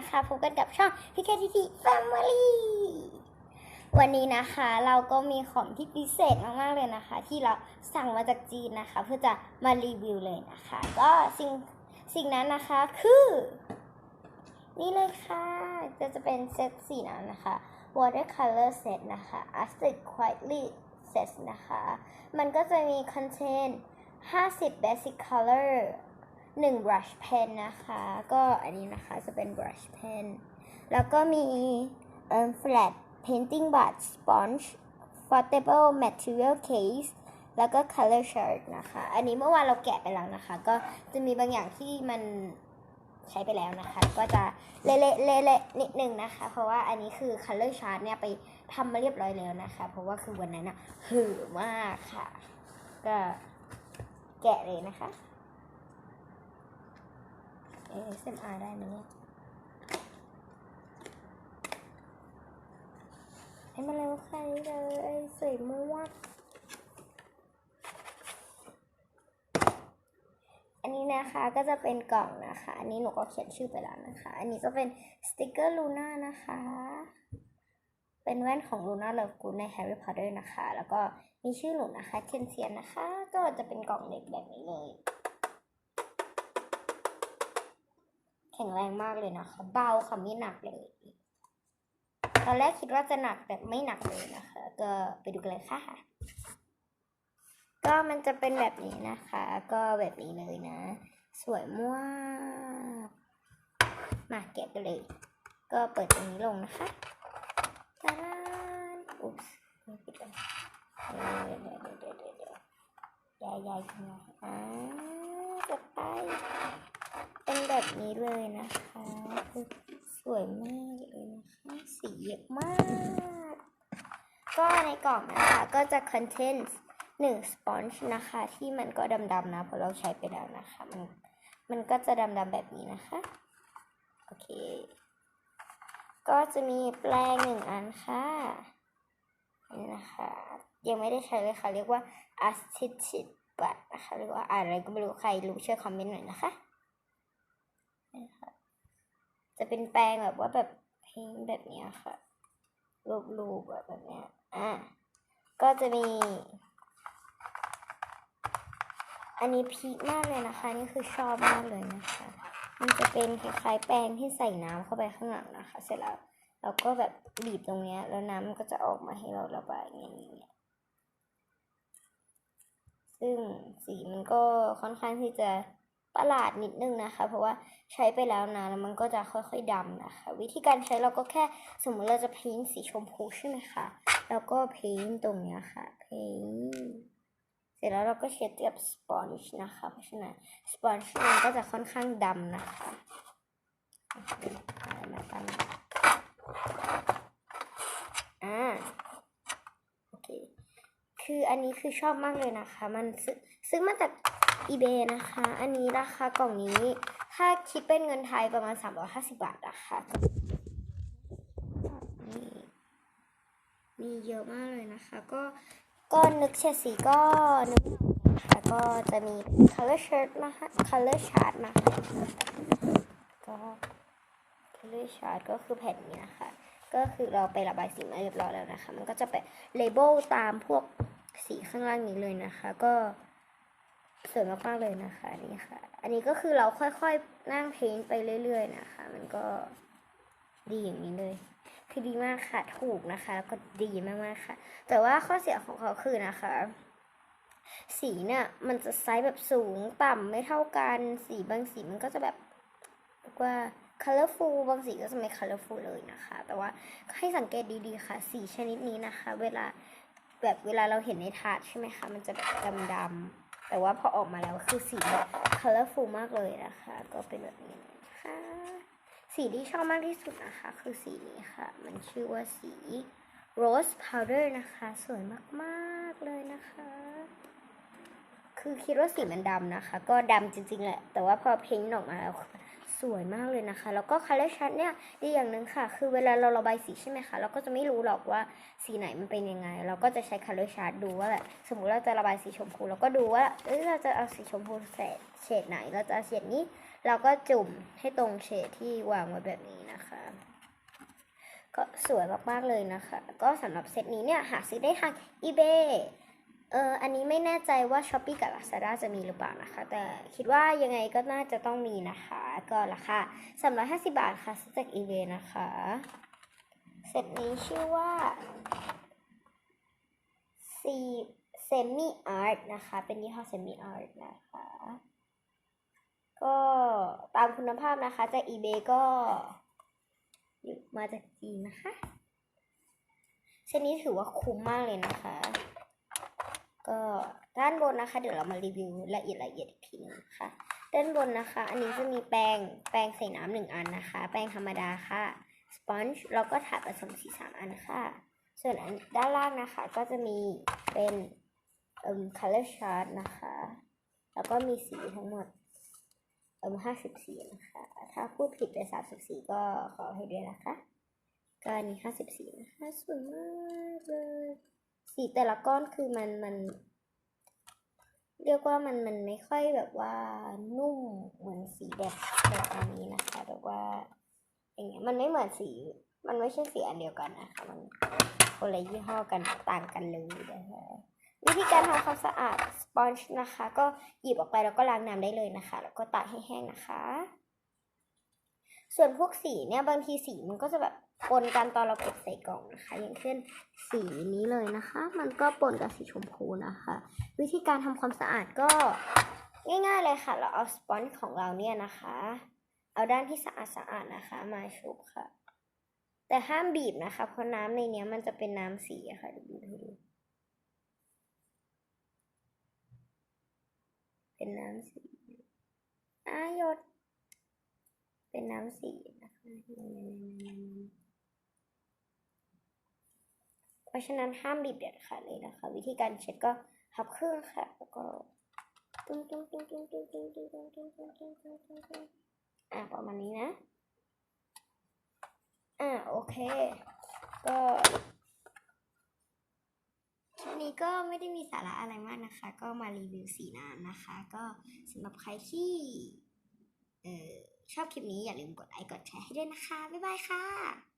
นะคะพบกันกับช่องพี่แคทีทีแฟมิลี่วันนี้นะคะเราก็มีของที่พิเศษมากๆเลยนะคะ ที่เราสั่งมาจากจีนนะคะ เพื่อจะมารีวิวเลยนะคะ ก็สิ่งสิ่งนั้นนะคะคือ นี่เลยค่ะก็จะเป็นเซตสีนั้นนะคะ watercolor set นะคะ Astrid Quietly set นะคะ มันก็จะมี contain 50 basic color 1 brush pen นะคะ ก็อันนี้นะคะจะเป็น brush pen แล้วก็มี flat painting brush sponge foldable material case แล้วก็ color chart นะคะ อันนี้เมื่อวานเราแกะไปแล้วนะคะ ก็จะมีบางอย่างที่มันใช้ไปแล้วนะคะ ก็จะเละๆเละๆนิดนึงนะคะ เพราะว่าอันนี้คือ color chart เนี่ยไปทำมาเรียบร้อยแล้วนะคะ เพราะว่าคือวันนั้นอะหือมากค่ะ ก็แกะเลยนะคะ ASMR ได้ไหมเนี่ยให้มาเร็วใครเลยสวยมากอันนี้นะคะก็จะเป็นกล่องนะคะ อันนี้หนูก็เขียนชื่อไปแล้วนะคะ อันนี้จะเป็นสติกเกอร์ลูน่านะคะ เป็นแว่นของลูน่าเลิฟกูในแฮร์รี่พอตเตอร์นะคะ แล้วก็มีชื่อหนูนะคะเทียนเทียนนะคะ ก็จะเป็นกล่องเล็กแบบนี้เลย ข็งแรงมากเลยนะคะ เบาค่ะไม่หนักเลย ตอนแรกคิดว่าจะหนักแต่ไม่หนักเลยนะคะ ก็ไปดูกันเลยค่ะ ก็มันจะเป็นแบบนี้นะคะ ก็แบบนี้เลยนะ สวยมากมาเก็บกันเลย ก็เปิดตรงนี้ลงนะคะตาดานอุ๊บไม่ปิดเลยเดี๋ยวเดี๋ยวเดี๋ยวเดี๋ยวยวเดี๋ยยายๆขึ้นมาอ่าจะไป เป็น แบบนี้เลยนะคะคือสวยมากเลยนะคะสีเยอะมาก ก็ในกล่องนะคะก็จะ contain หนึ่ง sponge นะคะ ที่มันก็ดำๆนะเพราะเราใช้ไปแล้วนะคะ มันมันก็จะดำๆแบบนี้นะคะโอเค ก็จะมีแปรงหนึ่งอันค่ะนี่นะคะ ยังไม่ได้ใช้เลยค่ะ เรียกว่า a s t i c i t บัตนะคะเรียกว่าอะไรก็ไม่รู้ใครรู้ช่วยคอมเมนต์หน่อยนะคะ จะเป็นแปรงแบบว่าแบบเพ้นแบบเนี้ยค่ะรูปๆแบบแบบเนี้ยอะก็จะมี อันนี้พีคมากเลยนะคะ นี่คือชอบมากเลยนะคะ มันจะเป็นคล้ายๆแป้งที่ใส่น้ำเข้าไปข้างหลังนะคะ เสร็จแล้วเราก็แบบบีบตรงเนี้ย แล้วน้ำมันก็จะออกมาให้เราระบายอย่างเงี้ยซึ่งสีมันก็ค่อนข้างที่จะ ประหลาดนิดนึงนะคะ เพราะว่าใช้ไปแล้วนะแล้วมันก็จะค่อยๆดำนะคะ วิธีการใช้เราก็แค่สมมติเราจะเพ้นสีชมพูใช่ไหมคะแล้วก็เพ้นตรงเนี้ยค่ะเพ้นเสร็จแล้วเราก็เช็ดกับสปอนจ์นะคะ เพราะฉะนั้นสปอนจ์มันก็จะค่อนข้างดำนะคะอะไรมาตั้งอ่าโอเคคืออันนี้คือชอบมากเลยนะคะ มันซื้อซื้อมาจาก eBay นะคะ อันนี้ราคากล่องนี้ ถ้าคิดเป็นเงินไทยประมาณ 350 บาทนะคะนี่มีเยอะมากเลยนะคะ ก็ก็นึกเฉดสีก็นึกนะคะก็จะมี color chart นะคะ color chart นะคะก็ color chart ก็คือแผ่นนี้นะคะ ก็คือเราไประบายสีมาเรียบร้อยแล้วนะคะ มันก็จะเป็นเลเบลตามพวกสีข้างล่างนี้เลยนะคะ ก็ สวยมากๆเลยนะคะนี่ค่ะ อันนี้ก็คือเราค่อยๆนั่งเพ้นไปเรื่อย ๆ นะคะ มันก็ดีอย่างนี้เลย คือดีมากค่ะถูกนะคะแล้วก็ดีมากๆค่ะ แต่ว่าข้อเสียของเขาคือนะคะ สีเนี่ยมันจะไซส์แบบสูงต่ำไม่เท่ากันสีบางสีมันก็จะแบบกว่า colorful บางสีก็จะไม่ colorful เลยนะคะ แต่ว่าให้สังเกตดีๆค่ะ สีชนิดนี้นะคะ เวลาแบบเวลาเราเห็นในถาดใช่ไหมคะ มันจะแบบดำๆ แต่ว่าพอออกมาแล้วคือสี colorful มากเลยนะคะ ก็เป็นแบบนี้นะคะสีที่ชอบมากที่สุดนะคะ คือสีนี้ค่ะ มันชื่อว่าสี rose powder นะคะ สวยมากๆเลยนะคะ คือคิดว่าสีมันดำนะคะ ก็ดำจริงๆแหละ แต่ว่าพอเพ้นท์ออกมาแล้ว สวยมากเลยนะคะ แล้วก็ color chart เนี่ยดีอย่างหนึ่งค่ะ คือเวลาเราระบายสีใช่ไหมคะ เราก็จะไม่รู้หรอกว่าสีไหนมันเป็นยังไง เราก็จะใช้ color chart ดูว่าแบบสมมุติเราจะระบายสีชมพูเราก็ดูว่าเอ้ยเราจะเอาสีชมพูเฉดเฉดไหน เราจะเอาเฉดนี้ เราก็จุ่มให้ตรงเฉดที่วางไว้แบบนี้นะคะ ก็สวยมากๆเลยนะคะ ก็สำหรับเซตนี้เนี่ยหาซื้อได้ทาง eBay เอออันนี้ไม่แน่ใจว่า Shopee กับ Lazada จะมีหรือเปล่านะคะ แต่คิดว่ายังไงก็น่าจะต้องมีนะคะ ก็ราคา350 บาทค่ะซื้อจาก eBay นะคะ เซตนี้ชื่อว่า C Semi Art นะคะ เป็นยี่ห้อ Semi Art นะคะ ก็ตามคุณภาพนะคะจาก eBay ก็มาจากจีนนะคะเซตนี้ถือว่าคุ้มมากเลยนะคะ ก็ด้านบนนะคะ เดี๋ยวเรามารีวิวละเอียดละเอียดอีกทีนึงนะคะด้านบนนะคะ อันนี้จะมีแปรงแปรงใส่น้ำหนึ่งอันนะคะ แปรงธรรมดาค่ะสปอนจ์แล้วก็ถาดผสมสีสามอันค่ะ ส่วนอันด้านล่างนะคะ ก็จะมีเป็นเอ่ม color chart นะคะ แล้วก็มีสีทั้งหมดเอ่มห้าสิบสีนะคะ ถ้าพูดผิดไปสามสิบสีก็ขอให้ด้วยนะคะก็อันนี้ห้าสิบสีนะคะสวยมากเลย สีแต่ละก้อนคือมันมัน เรียกว่ามันมันไม่ค่อยแบบว่านุ่มเหมือนสีแบบแบบอันนี้นะคะแบบว่าอย่างเงี้ยมันไม่เหมือนสี มันไม่ใช่สีอันเดียวกันนะคะมันคนละยี่ห้อกันต่างกันเลยนะคะวิธีการทำความสะอาดสปอนจ์นะคะ ก็หยิบออกไปแล้วก็ล้างน้ำได้เลยนะคะ แล้วก็ตากให้แห้งนะคะ ส่วนพวกสีเนี่ยบางทีสีมันก็จะแบบ ปนกันตอนเราเก็บใส่กล่องนะคะ อย่างเช่นสีนี้เลยนะคะ มันก็ปนกับสีชมพูนะคะ วิธีการทำความสะอาดก็ง่าย ๆเลยค่ะ เราเอาสปอนจ์ของเราเนี่ยนะคะ เอาด้านที่สะอาดสะอาดๆนะคะ มาชุบค่ะ แต่ห้ามบีบนะคะ เพราะน้ำในเนี้ยมันจะเป็นน้ำสีะค่ะดี๋ยวบีบให้ดูเป็นน้ำสีอะหยด เป็นน้ำสีนะคะ เพราะฉะนั้นห้ามบีบเด็ดขาดเลยนะคะ วิธีการเช็ดก็พับครึ่งค่ะ แล้วก็ตุ้งตุ้งตุ้งตุ้งตุ้งตุ้งตุ้งตุ้งตุ้งตุ้งตุ้งตุ้งตุ้งตุ้งอะประมาณนี้นะ อะโอเค ก็คลิปนี้ก็ไม่ได้มีสาระอะไรมากนะคะ ก็มารีวิวสีน้ำนะคะ ก็สำหรับใครที่เออชอบคลิปนี้อย่าลืมกดไลค์กดแชร์ให้ด้วยนะคะ บ๊ายบายค่ะ